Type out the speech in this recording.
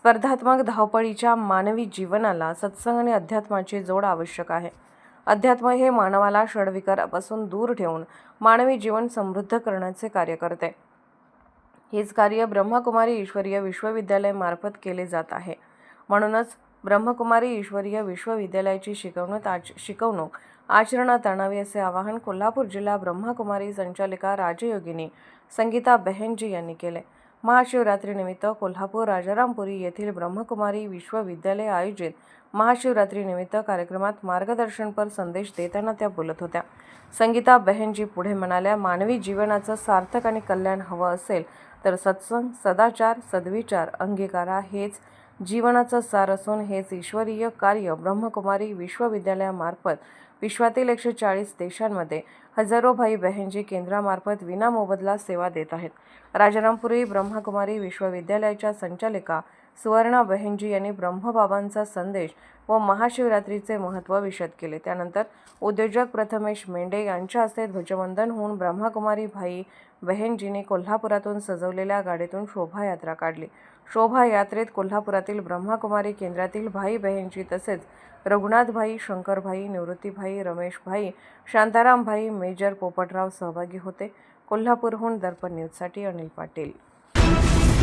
स्पर्धात्मक धावपळीच्या मानवी जीवनाला सत्संग आणि अध्यात्माची जोड आवश्यक आहे. अध्यात्म हे मानवाला षडविकारापासून दूर ठेवून मानवी जीवन समृद्ध करण्याचे कार्य करते. हेच कार्य ब्रह्मकुमारी ईश्वरीय विश्वविद्यालय मार्फत केले जात आहे. म्हणूनच ब्रह्मकुमारी ईश्वरीय विश्वविद्यालयाची शिकवणूक आच शिकवणूक आचरणात आणावी असे आवाहन कोल्हापूर जिल्हा ब्रह्मकुमारी संचालिका राजयोगिनी संगीता बहनजी यांनी केले. महाशिवरात्रीनिमित्त कोल्हापूर राजारामपुरी येथील ब्रह्मकुमारी विश्वविद्यालय आयोजित महाशिवरात्रीनिमित्त कार्यक्रमात मार्गदर्शनपर संदेश देताना त्या बोलत होत्या. संगीता बहनजी पुढे म्हणाल्या मानवी जीवनाचं सार्थक आणि कल्याण हवं असेल तर सत्संग सदाचार सद्विचार अंगीकारा हेच जीवनाचं सार असून हेच ईश्वरीय कार्य ब्रह्मकुमारी विश्वविद्यालयामार्फत विश्वातील एकशे चाळीस देशांमध्ये हजारो भाई बहिणजी केंद्रामार्फत विनामोबदला सेवा देत आहेत. राजारामपुरी ब्रह्मकुमारी विश्वविद्यालयाच्या संचालिका सुवर्णा बहेनजी यांनी ब्रह्मबाबांचा संदेश व महाशिवरात्रीचे महत्त्व विशद केले. त्यानंतर उद्योजक प्रथमेश मेंढे यांच्या हस्ते ध्वजवंदन होऊन ब्रह्माकुमारी भाई बहेनजीने कोल्हापुरातून सजवलेल्या गाडीतून शोभायात्रा काढली. शोभायात्रेत कोल्हापुरातील ब्रह्माकुमारी केंद्रातील भाई बहिणजी तसेच रघुनाथभाई शंकरभाई निवृत्तीभाई रमेशभाई शांतारामभाई मेजर पोपटराव सहभागी होते. कोल्हापूरहून दर्पण न्यूजसाठी अनिल पाटील.